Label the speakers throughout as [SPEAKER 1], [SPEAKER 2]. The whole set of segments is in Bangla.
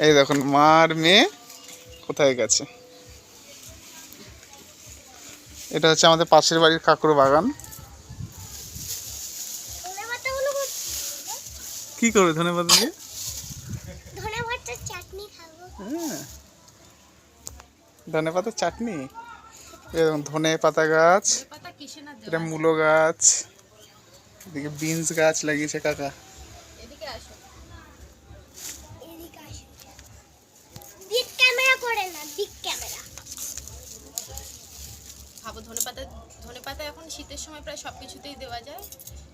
[SPEAKER 1] এই দেখুন মার মেয়ে কোথায় গেছে? এটা হচ্ছে আমাদের পাশের বাড়ির কাকুর বাগান। কি করবে ধন্যবাদ দিয়ে?
[SPEAKER 2] ধনে পাতার চাটনি
[SPEAKER 1] হ্যাঁ। ধনে পাতার চাটনি এরকম ধনে পাতা গাছ
[SPEAKER 3] পাতা
[SPEAKER 1] এটা মূলো গাছ এদিকে বিনস গাছ লাগিয়েছে কাকা
[SPEAKER 3] এদিকে আসো
[SPEAKER 2] এদিকে আসো বিগ ক্যামেরা করে না বিগ ক্যামেরা
[SPEAKER 3] ভাবো ধনে পাতা ধনে পাতা এখন শীতের সময় প্রায় সব কিছুতেই দেওয়া যায়।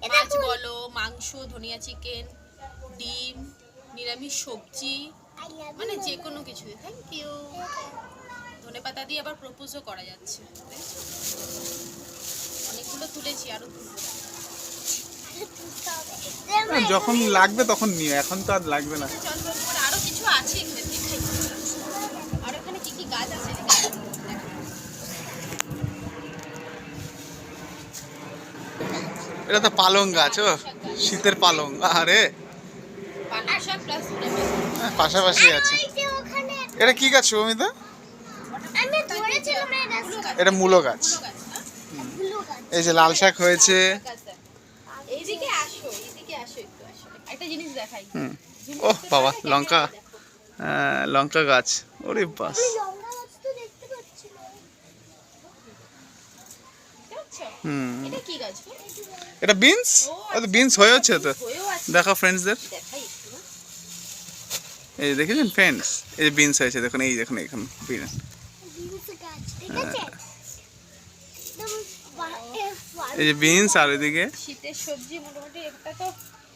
[SPEAKER 2] এটা
[SPEAKER 3] মাছ বলো মাংস ধনিয়া চিকেন ডিম নিরামিষ সবজি মানে যে কোনো কিছুতে থ্যাংক ইউ ধনে পাতা দিয়ে আবার প্রপোজও করা যাচ্ছে অনেকগুলো তুলেছি আরও
[SPEAKER 1] হ্যাঁ, যখন লাগবে তখন নিও এখন তো আর লাগবে না
[SPEAKER 3] চল চল করে আরও কিছু আছে এখানে দেখাই আর এখানে কি কি গাছ আছে এদিকে আসো, দেখো।
[SPEAKER 1] এটা তো পালং গাছ ও শীতের পালং আরে হ্যাঁ, পাশাপাশি আছে। এটা কি গাছ শুভমিতা এটা মূলো গাছ। এই যে লাল শাক হয়েছে। ওহ বাবা, লঙ্কা।
[SPEAKER 3] দেখো।
[SPEAKER 1] লঙ্কা গাছ। ওরে বাস
[SPEAKER 2] আমি লঙ্কা গাছ তো দেখতে পাচ্ছি না
[SPEAKER 3] দেখতে পাচ্ছ?
[SPEAKER 1] হুম।
[SPEAKER 3] এটা কি গাছ
[SPEAKER 1] এটা বিনস ও তো বিনস হয়েছে তো। দেখো ফ্রেন্ডসদের
[SPEAKER 3] দেখাই একটু না।
[SPEAKER 1] এই দেখেছেন ফ্রেন্ডস এই যে বিনস হয়েছে দেখুন এই দেখুন এখানে বিনস
[SPEAKER 2] ফল-
[SPEAKER 1] এই যে বিনস আর এদিকে
[SPEAKER 3] শীতের সবজি মোটামুটি একটা তো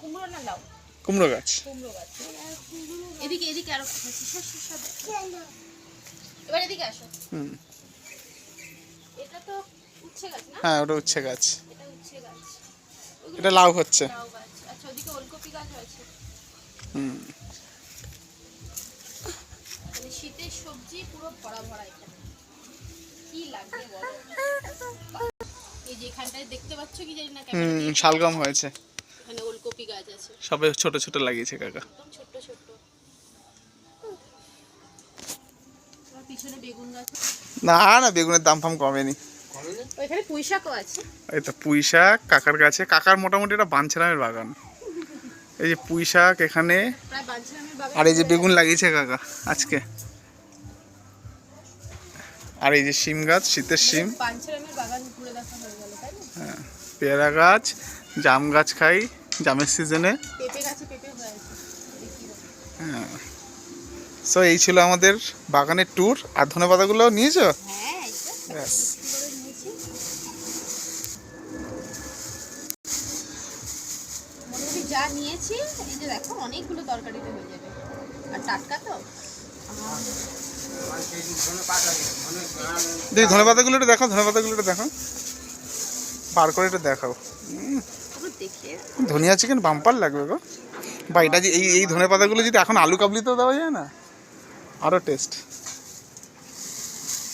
[SPEAKER 3] কুমড়ো না লাউ?
[SPEAKER 1] কুমড়ো গাছ।
[SPEAKER 3] কুমড়ো গাছ। এদিকে এদিকে আরও। এবার এদিকে আসো।
[SPEAKER 1] হুম।
[SPEAKER 3] এটা তো
[SPEAKER 1] হ্যাঁ ওটা উচ্ছে গাছ
[SPEAKER 3] এটা
[SPEAKER 1] লাউ হচ্ছে।
[SPEAKER 3] আচ্ছা
[SPEAKER 1] হুম।
[SPEAKER 3] মানে শীতের সবজি পুরো ভরা ভরা এখানে। কি লাগবে বলো? এই যে এখানটায় দেখতে পাচ্ছ কি জানি না
[SPEAKER 1] হুম শালগম হয়েছে।
[SPEAKER 3] এখানে ওলকপি গাছ আছে।
[SPEAKER 1] সবে ছোট ছোট লাগিয়েছে কাকা।
[SPEAKER 3] একদম ছোট্ট ছোট্ট পিছনে বেগুন গাছ
[SPEAKER 1] না না বেগুনের দাম ফাম কমেনি।
[SPEAKER 3] ওইখানে পুঁই শাকও আছে।
[SPEAKER 1] এই তো পুঁই শাক কাকার গাছে। কাকার মোটামুটি এটা বাঞ্ছারামের বাগান। এই যে পুঁই শাক এখানে। আর এই যে বেগুন লাগিয়েছে কাকা আজকে। আর এই যে শিম গাছ শীতের শিম।
[SPEAKER 3] হয়ে
[SPEAKER 1] পেয়ারা গাছ জাম গাছ খাই জামের সিজনে
[SPEAKER 3] হয়ে
[SPEAKER 1] সো এই ছিল আমাদের বাগানের ট্যুর আর ধনে পাতাগুলো নিয়েছো?
[SPEAKER 3] হ্যাঁ
[SPEAKER 1] ব্যাস।
[SPEAKER 3] যা নিয়েছি এই যে দেখো অনেকগুলো তরকারিতে হয়ে যাবে। আর টাটকা তো?
[SPEAKER 1] দেখি ধনে পাতাগুলো একটু দেখো ধনে পাতাগুলো একটু দেখো বার করে একটু দেখাও। ধনিয়া চিকেন বাম্পার লাগবে গো। বা এটা যে এই এই ধনে পাতাগুলো যদি এখন আলু কাবলিতেও দেওয়া যায় না আরও টেস্ট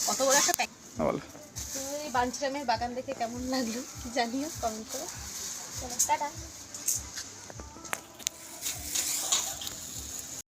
[SPEAKER 3] কত বড় একটা
[SPEAKER 1] বলো।
[SPEAKER 3] বাঞ্ছরামের বাগান দেখে কেমন লাগল জানিও কমেন্ট করে। টাটা।